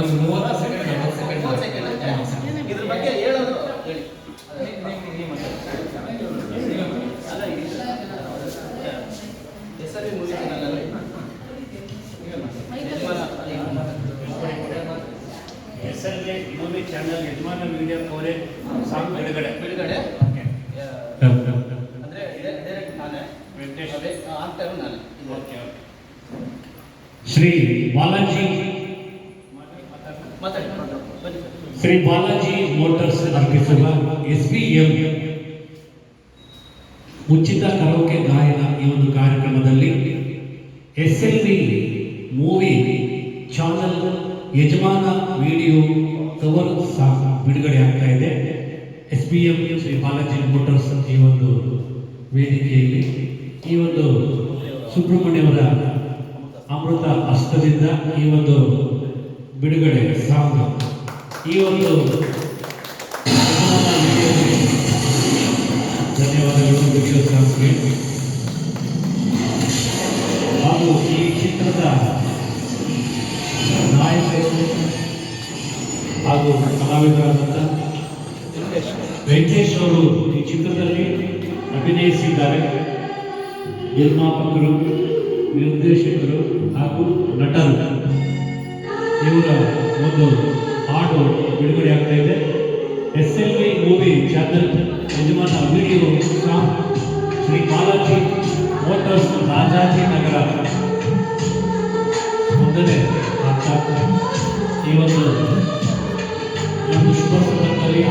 ಒಂದು ಮೂವತ್ತು ಸೆಕೆಂಡ್ ನಲವತ್ತು ಸೆಕೆಂಡ್ ಇದ್ರ ಬಗ್ಗೆ ಹೇಳೋದು ಹೇಳಿ. ಹೆಸರು S L A movie channel Yajamana media Kore song ಬಿಡುಗಡೆ. ಬಿಡುಗಡೆ. ಅಂದರೆ ಡೈರೆಕ್ಟ್ ನಾನೇ. ವೆಂಕಟೇಶ್. ಅದೇ ಆಗ್ತಾರೋ ನಾನೇ. Okay okay Shri Balaji Shri Balaji motors ಅರ್ಪಿಸುವ ಎಸ್ ಪಿ ಎಂ ಉಚಿತ ಕರೋಕೆ ಗಾಯನ ಈ ಒಂದು ಕಾರ್ಯಕ್ರಮದಲ್ಲಿ S L V movie channel Yajamana video cover ಸಹ ಬಿಡುಗಡೆ ಆಗ್ತಾ ಇದೆ. S P M Shri Balaji motors ಈ ಒಂದು ವೇದಿಕೆಯಲ್ಲಿ ಈ ಒಂದು ಸುಬ್ರಹ್ಮಣ್ಯವರ ಅಮೃತ ಹಸ್ತದಿಂದ ಈ ಒಂದು ಬಿಡುಗಡೆ ಸಾಂಗ್. ಈ ಒಂದು ಧನ್ಯವಾದಗಳು ವಿಶ್ವ ಸಾಂಗ್ಗೆ ಹಾಗೂ ಈ ಚಿತ್ರದ ನಾಯಕರು ಹಾಗೂ ಕಲಾವಿದರಾದಂಥ ವೆಂಕಟೇಶ್ ಅವರು ಈ ಚಿತ್ರದಲ್ಲಿ ಅಭಿನಯಿಸಿದ್ದಾರೆ. ನಿರ್ಮಾಪಕರು ನಿರ್ದೇಶಕರು ಹಾಗೂ ನಟರು. ಇವರ ಒಂದು ಹಾಡು ಬಿಡುಗಡೆ ಆಗ್ತಾ ಇದೆ. S L V movie channel Yajamana video Shri Balaji motors Rajaji Nagar. ಒಂದನೇ ಈ ಒಂದು ಶುಭ ಸಂದರ್ಭದಲ್ಲಿ